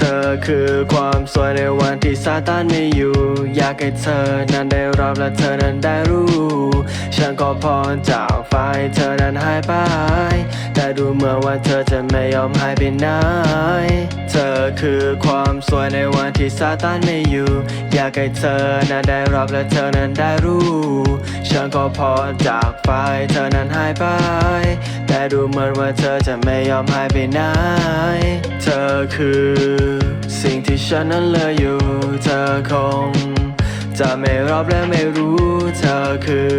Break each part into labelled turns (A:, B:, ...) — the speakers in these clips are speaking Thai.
A: ธอคือความสวยในวันที่ซาตานไม่อยู่ อยากให้เธอนั้นได้รับและเธอนั้นได้รู้ ฉันก็พอจากฝ่ายเธอนั้นหายไป แต่ดูเหมือนว่าเธอจะไม่ยอมหายไปไหน เธอคือความสวยในวันที่ซาตานไม่อยู่ อยากให้เธอนั้นได้รับและเธอนั้นได้รู้ฉันก็พอจากฝ่ายเธอนั้นหายไป แต่ดูเหมือนว่าเธอจะไม่ยอมหายไปไหน เธอคือ ฉันนั้นเลยอยู่ เธอคง จะไม่รับและไม่รู้เธอคือ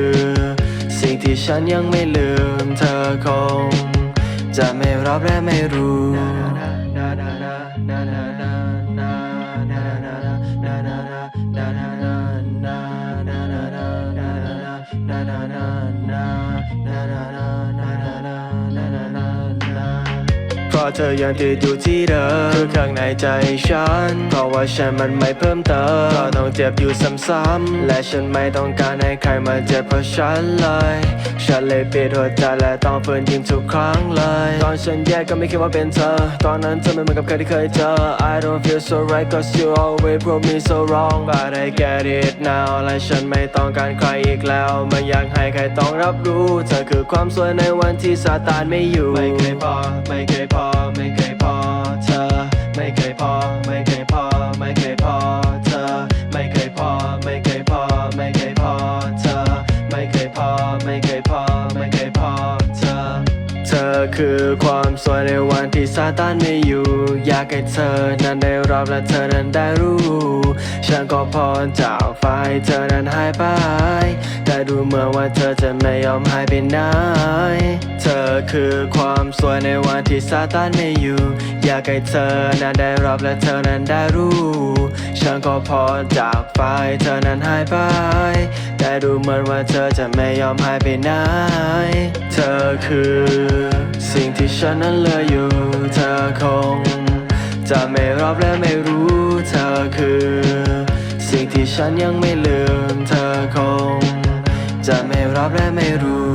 A: สิ่งที่ฉันยังไม่ลืม เธอคง จะไม่รับและไม่รู้ ราะเธอยังติดอยู่ที่เดิมคือข้างในใจฉัน เพราะว่าฉันมันไม่เพิ่มเติมก็ต้องเจ็บอยู่ซ้ำๆและฉันไม่ต้องการให้ใครมาเจ็บเพราะฉันเลย ฉันเลยปิดหัวใจและต้องฝืนยิ้มทุกครั้งเลย ตอนฉันแยกก็ไม่คิดว่าเป็นเธอ ตอนนั้นเธอไม่เหมือนกับใครที่เคยเจอ I don't feel so right cause you always prove me so wrong but I get it now และฉันไม่ต้องการใครอีกแล้ว ไม่อยากให้ใครต้องรับรู้ เธอคือความสวยในวันที่ซาตานไม่อยู่ ไม่เคยพอ ไม่เคยพอ คือความสวยในวันที่ซาตานไม่อยู่ อยากให้เธอนั้นได้รับและเธอนั้นได้รู้ ฉันก็พอจากฝ่ายเธอนั้นหายไป แต่ดูเหมือนว่าเธอจะไม่ยอมหายไปไหน เธอคือความสวยในวันที่ซาตานไม่อยู่ อยากให้เธอนั้นได้รับและเธอนั้นได้รู้ ฉันก็พอจากฝ่ายเธอนั้นหายไป แต่ดูเหมือนว่าเธอจะไม่ยอมหายไปไหน เธอคือ สิ่งที่ฉันนั้นเหลยอยู่ เธอคง จะไม่รับและไม่รู้เธอคือ สิ่งที่ฉันยังไม่ลืม เธอคง จะไม่รับและไม่รู้